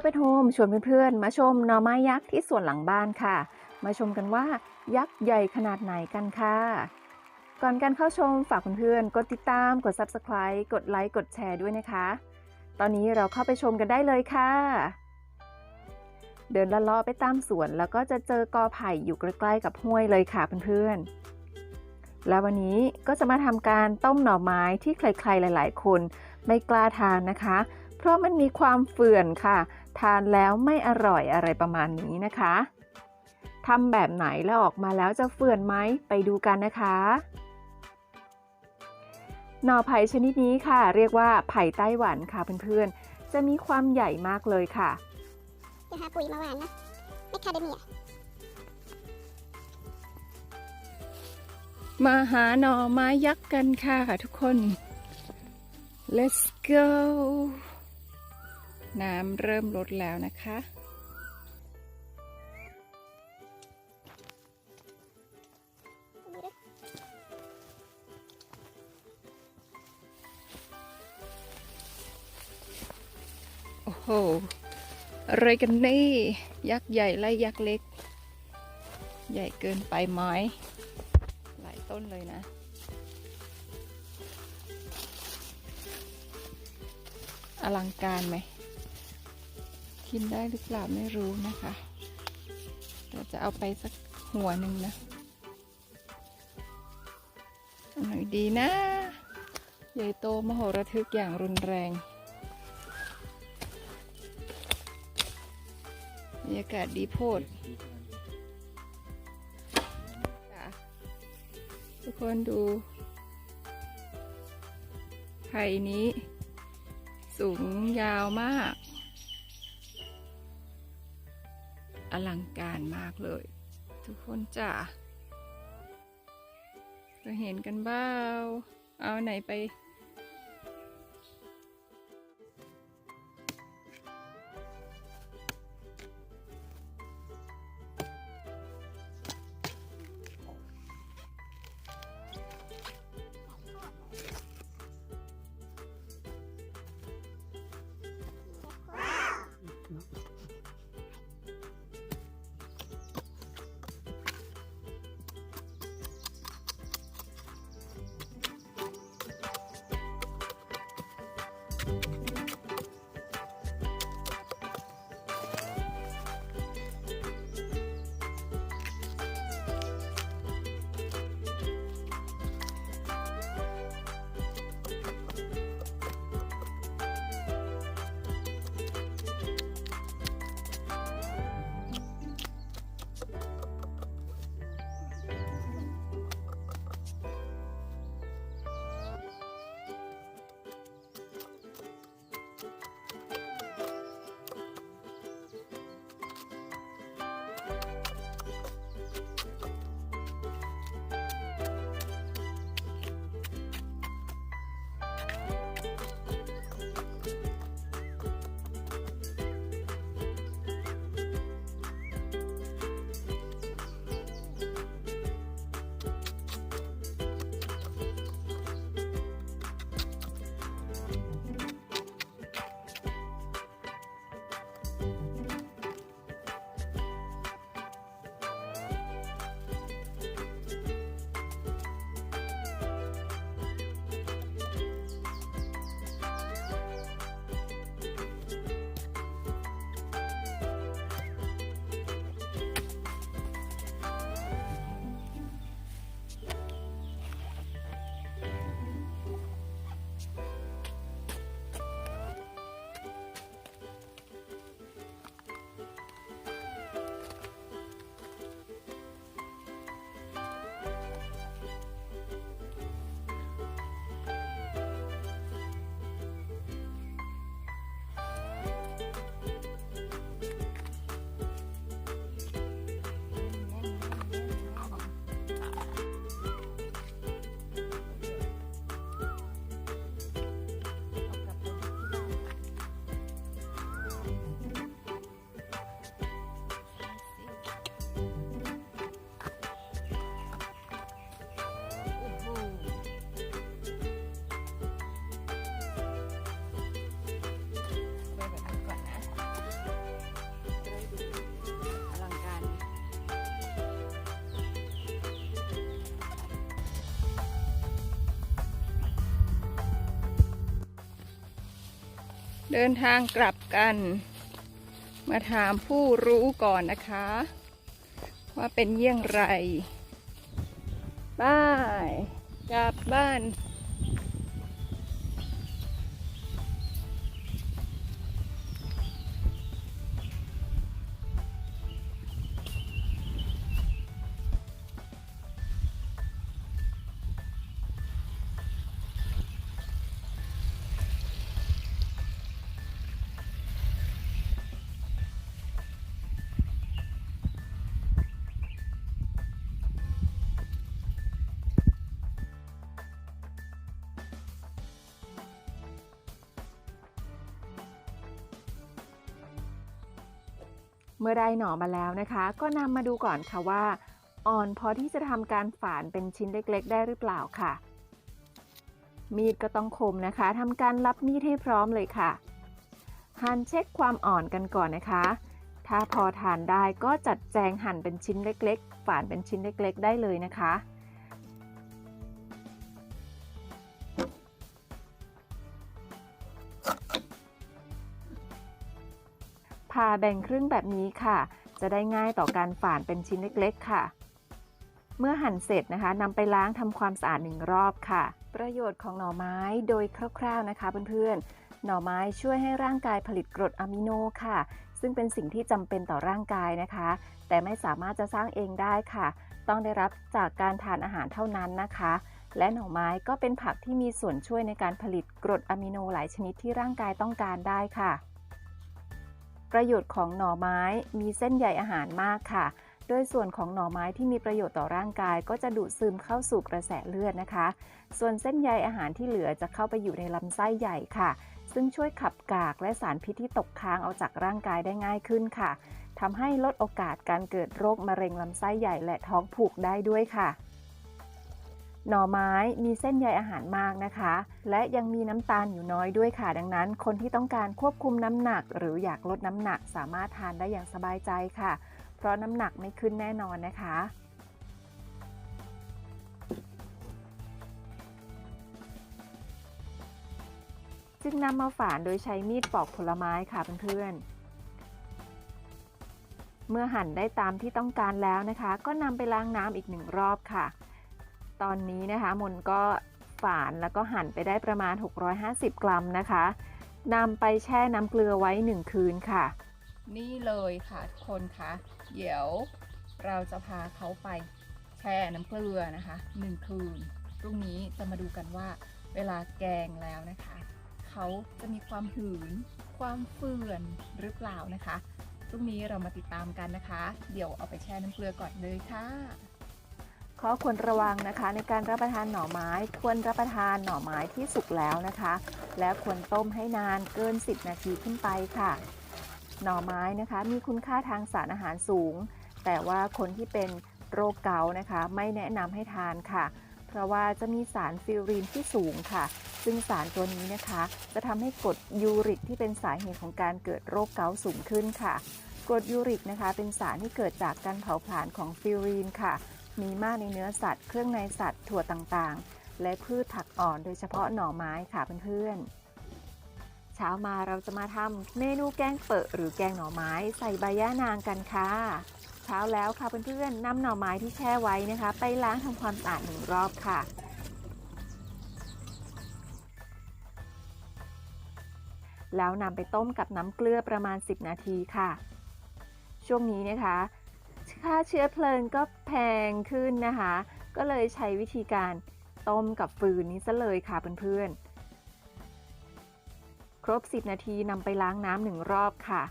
ไทยเฮอร์เป็นโฮมชวนเพื่อนๆ มาชมหน่อไม้ยักษ์ที่สวนหลังบ้านค่ะ มาชมกันว่ายักษ์ใหญ่ขนาดไหนกันค่ะ ก่อนการเข้าชมฝากเพื่อนๆ กดติดตาม กด Subscribe กดไลค์กดแชร์ด้วยนะคะ ตอนนี้เราเข้าไปชมกันได้เลยค่ะ เดินละลาะไปตามสวนแล้วก็จะเจอกอไผ่อยู่ใกล้ๆกับห้วยเลยค่ะเพื่อนๆ และวันนี้ก็จะมาทำการต้มหน่อไม้ที่ใครๆหลาย ๆ คนไม่กล้าทานนะคะ เพราะมันมีความเฟื่อนค่ะ ทานแล้วไม่อร่อยอะไรประมาณนี้นะคะทำแบบไหนแล้วออกมาแล้วจะเฟื่อนไหมไปดูกันนะคะหน่อไผ่ชนิดนี้ค่ะ เรียกว่าไผ่ไต้หวันค่ะเพื่อนๆ จะมีความใหญ่มากเลยค่ะเดี๋ยวหาปุ๋ยมาหวานนะแมคคาเดเมียมาหาหน่อไม้ยักษ์กันค่ะทุกคน let's go น้ำเริ่มลดแล้วนะคะ โอ้โหอะไรกันนี่ ยักษ์ใหญ่ไล่ยักษ์เล็ก ใหญ่เกินไปไหมหลายต้นเลยนะอลังการไหม กินได้หรือเปล่าไม่รู้นะคะเราจะเอาไปสักหัวหนึ่งนะหน่อยดีนะ ใหญ่โตมโหระทึกอย่างรุนแรงบรรยากาศดีโพดทุกคนดูไผ่นี้ สูงยาวมาก อลังการมากเลย ทุกคนจ้าจะเห็นกันบ้าเอาไหนไป เดินทางกลับกัน มาถามผู้รู้ก่อนนะคะ ว่าเป็นเยี่ยงไรบายกลับบ้าน เมื่อได้หน่อมาแล้วนะคะ ก็นำมาดูก่อนค่ะว่า อ่อนพอที่จะทำการฝานเป็นชิ้นเล็ก ๆ ได้หรือเปล่าค่ะ มีดก็ต้องคมนะคะทำการรับมีดให้พร้อมเลยค่ะหั่นเช็คความอ่อนกันก่อนนะคะ ถ้าพอทานได้ก็จัดแจงหั่นเป็นชิ้นเล็ก ๆ ฝานเป็นชิ้นเล็ก ๆ ได้เลยนะคะ ผ่าแบ่งครึ่งแบบนี้ค่ะ จะได้ง่ายต่อการฝานเป็นชิ้นเล็กๆค่ะ เมื่อหั่นเสร็จนะคะนำไปล้างทำความสะอาดหนึ่งรอบค่ะ ประโยชน์ของหน่อไม้โดยคร่าวๆนะคะเพื่อนๆ หน่อไม้ช่วยให้ร่างกายผลิตกรดอะมิโนค่ะ ซึ่งเป็นสิ่งที่จำเป็นต่อร่างกายนะคะ แต่ไม่สามารถจะสร้างเองได้ค่ะ ต้องได้รับจากการทานอาหารเท่านั้นนะคะและหน่อไม้ก็เป็นผักที่มีส่วนช่วยในการผลิตกรดอะมิโนหลายชนิดที่ร่างกายต้องการได้ค่ะ ประโยชน์ของหน่อไม้มีเส้นใยอาหารมากค่ะ โดยส่วนของหน่อไม้ที่มีประโยชน์ต่อร่างกาย ก็จะดูดซึมเข้าสู่กระแสเลือดนะคะ ส่วนเส้นใยอาหารที่เหลือจะเข้าไปอยู่ในลำไส้ใหญ่ค่ะ ซึ่งช่วยขับกากและสารพิษที่ตกค้างเอาจากร่างกายได้ง่ายขึ้นค่ะทำให้ลดโอกาสการเกิดโรคมะเร็งลำไส้ใหญ่และท้องผูกได้ด้วยค่ะ หน่อไม้มีเส้นใยอาหารมากนะคะ และยังมีน้ำตาลอยู่น้อยด้วยค่ะ ดังนั้น คนที่ต้องการควบคุมน้ำหนัก หรืออยากลดน้ำหนักสามารถทานได้อย่างสบายใจค่ะ เพราะน้ำหนักไม่ขึ้นแน่นอนนะคะจึงนำมาฝานโดยใช้มีดปอกผลไม้ค่ะเพื่อนๆ เมื่อหั่นได้ตามที่ต้องการแล้วนะคะ ก็นำไปล้างน้ำอีกหนึ่งรอบค่ะ ตอนนี้นะคะมนก็ฝานแล้วก็หั่นไปได้ประมาณ 650 กรัมนะคะนำไปแช่น้ำเกลือไว้ 1 คืนค่ะ นี่เลยค่ะทุกคนคะเดี๋ยวเราจะพาเขาไปแช่น้ำเกลือนะคะ 1 คืนพรุ่งนี้จะมาดูกันว่าเวลาแกงแล้วนะคะ เขาจะมีความหืน ความเฟื่อนหรือเปล่านะคะพรุ่งนี้เรามาติดตามกันนะคะ เดี๋ยวเอาไปแช่น้ำเกลือก่อนเลยค่ะ ข้อควรระวังนะคะ ในการรับประทานหน่อไม้ ควรรับประทานหน่อไม้ที่สุกแล้วนะคะ และควรต้มให้นานเกิน 10 นาทีขึ้นไปค่ะ หน่อไม้นะคะมีคุณค่าทางสารอาหารสูง แต่ว่าคนที่เป็นโรคเกาต์นะคะ ไม่แนะนำให้ทานค่ะ เพราะว่าจะมีสารฟิวรีนที่สูงค่ะ ซึ่งสารตัวนี้นะคะ จะทำให้กรดยูริกที่เป็นสาเหตุของการเกิดโรคเกาต์สูงขึ้นค่ะกรดยูริกนะคะ เป็นสารที่เกิดจากการเผาผลาญของฟิวรีนค่ะ มีมากในเนื้อสัตว์ เครื่องในสัตว์ ถั่วต่างๆ และพืชผักอ่อนโดยเฉพาะหน่อไม้ค่ะเพื่อนๆ เช้ามาเราจะมาทำเมนูแกงเปิดหรือแกงหน่อไม้ใส่ใบย่านางกันค่ะ เช้าแล้วค่ะเพื่อนๆนำหน่อไม้ที่แช่ไว้นะคะ ไปล้างทำความสะอาดหนึ่งรอบค่ะแล้วนำไปต้มกับน้ำเกลือประมาณ 10 นาทีค่ะ ช่วงนี้นะคะ ค่าเชื้อเพลิงก็แพงขึ้นนะคะ ก็เลยใช้วิธีการต้มกับฟืนนี้ซะเลยค่ะเพื่อนๆ ครบ 10 นาทีนำไปล้างน้ำหนึ่งรอบค่ะ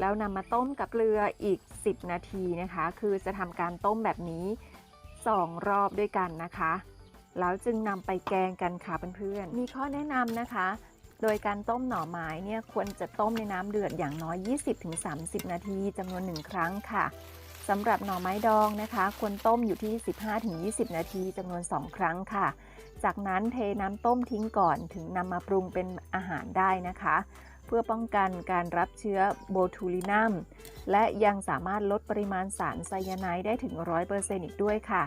แล้วนำมาต้มกับเกลืออีก 10 นาทีนะคะ คือจะทำการต้มแบบนี้ 2 รอบด้วยกันนะคะ แล้วจึงนำไปแกงกันค่ะเพื่อนๆ มีข้อแนะนำนะคะ โดยการต้มหน่อไม้เนี่ยควรจะต้มในน้ำเดือดอย่างน้อย 20-30 นาทีจำนวน1ครั้งค่ะ สำหรับหน่อไม้ดองนะคะควรต้มอยู่ที่ 15-20 นาทีจำนวน 2 ครั้งค่ะ จากนั้นเทน้ำต้มทิ้งก่อนถึงนำมาปรุงเป็นอาหารได้นะคะ เพื่อป้องกันการรับเชื้อโบทูลินัม และยังสามารถลดปริมาณสารไซยาไนด์ได้ถึง 100%อีกด้วยค่ะ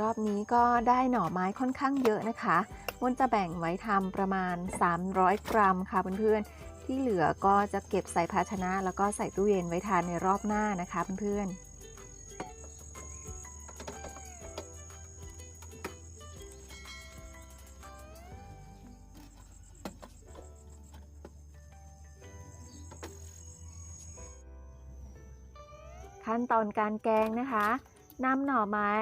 รอบนี้ก็ได้หน่อไม้ค่อนข้างเยอะนะคะ มนจะแบ่งไว้ทำประมาณ 300 กรัมค่ะเพื่อนๆ ที่เหลือก็จะเก็บใส่ภาชนะ แล้วก็ใส่ตู้เย็นไว้ทานในรอบหน้านะคะเพื่อนๆขั้นตอนการแกงนะคะนำหน่อไม้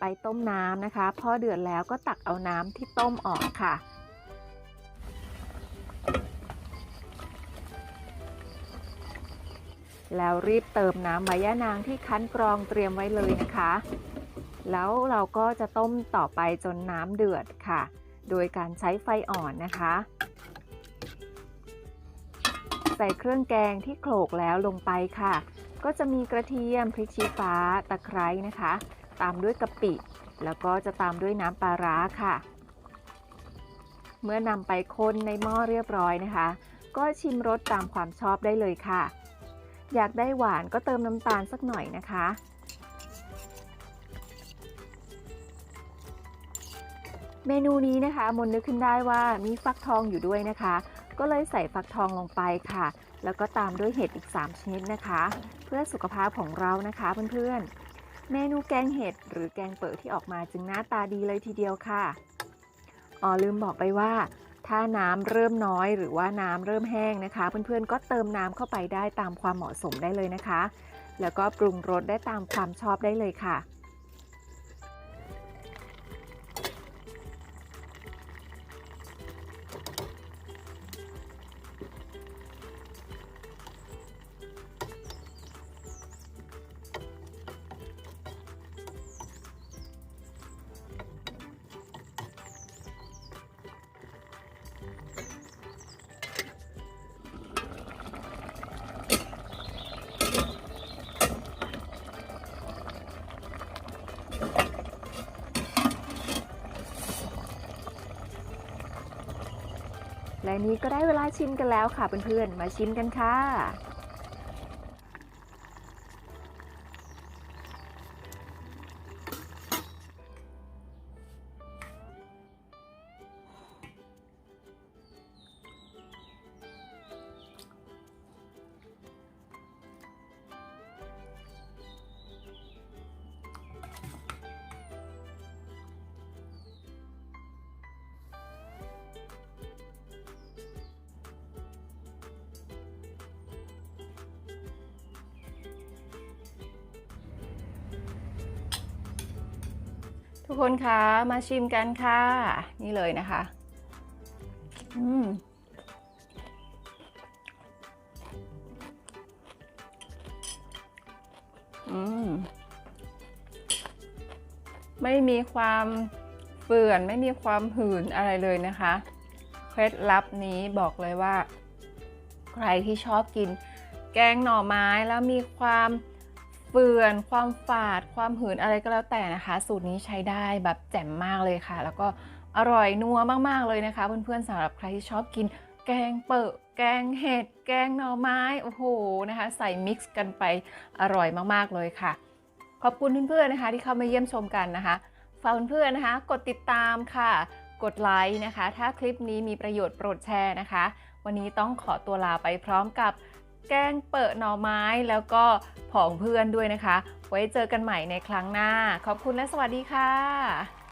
ไปต้มน้ำนะคะ พอเดือดแล้วก็ตักเอาน้ำที่ต้มออกค่ะ แล้วรีบเติมน้ำใบย่านางที่คั้นกรองเตรียมไว้เลยนะคะ แล้วเราก็จะต้มต่อไปจนน้ำเดือดค่ะ โดยการใช้ไฟอ่อนนะคะ ใส่เครื่องแกงที่โขลกแล้วลงไปค่ะ ก็จะมีกระเทียมพริกชี้ฟ้าตะไคร้นะคะ ตามด้วยกะปิ แล้วก็จะตามด้วยน้ำปลาร้าค่ะ เมื่อนำไปคนในหม้อเรียบร้อยนะคะ ก็ชิมรสตามความชอบได้เลยค่ะ อยากได้หวานก็เติมน้ำตาลสักหน่อยนะคะ เมนูนี้นะคะมนนึกขึ้นได้ว่ามีฟักทองอยู่ด้วยนะคะ ก็เลยใส่ฟักทองลงไปค่ะ แล้วก็ตามด้วยเห็ดอีก 3 ชนิดนะคะ เพื่อสุขภาพของเรานะคะเพื่อนๆ เมนูแกงเห็ดหรือแกงเปิดที่ออกมาจึงหน้าตาดีเลยทีเดียวค่ะ อ๋อลืมบอกไปว่า ถ้าน้ำเริ่มน้อยหรือว่าน้ำเริ่มแห้งนะคะ เพื่อนๆก็เติมน้ำเข้าไปได้ตามความเหมาะสมได้เลยนะคะ แล้วก็ปรุงรสได้ตามความชอบได้เลยค่ะ นี้ก็ได้เวลาชิมกันแล้วค่ะเพื่อนๆ มาชิมกันค่ะ ทุกคนคะมาชิมกันค่ะ นี่เลยนะคะอืมอืมไม่มีความเฟื่อนไม่มีความหืนอะไรเลยนะคะเคล็ดลับนี้บอกเลยว่า ใครที่ชอบกินแกงหน่อไม้แล้วมีความ เฟื่อน ความฝาด ความหืนอะไรก็แล้วแต่นะคะ สูตรนี้ใช้ได้แบบแจ่มมากเลยค่ะ แล้วก็อร่อยนัวมากๆเลยนะคะ เพื่อนๆสำหรับใครที่ชอบกินแกงเปิดแกงเห็ด แกงหน่อไม้ โอ้โหนะคะ ใส่มิกซ์กันไปอร่อยมากๆเลยค่ะ ขอบคุณเพื่อนๆนะคะ ที่เข้ามาเยี่ยมชมกันนะคะฝากเพื่อนๆนะคะ กดติดตามค่ะ กดไลค์นะคะ ถ้าคลิปนี้มีประโยชน์โปรดแชร์นะคะ วันนี้ต้องขอตัวลาไปพร้อมกับ แกงเปิดหน่อไม้แล้วก็ผองเพื่อนด้วยนะคะ ไว้เจอกันใหม่ในครั้งหน้า ขอบคุณและสวัสดีค่ะ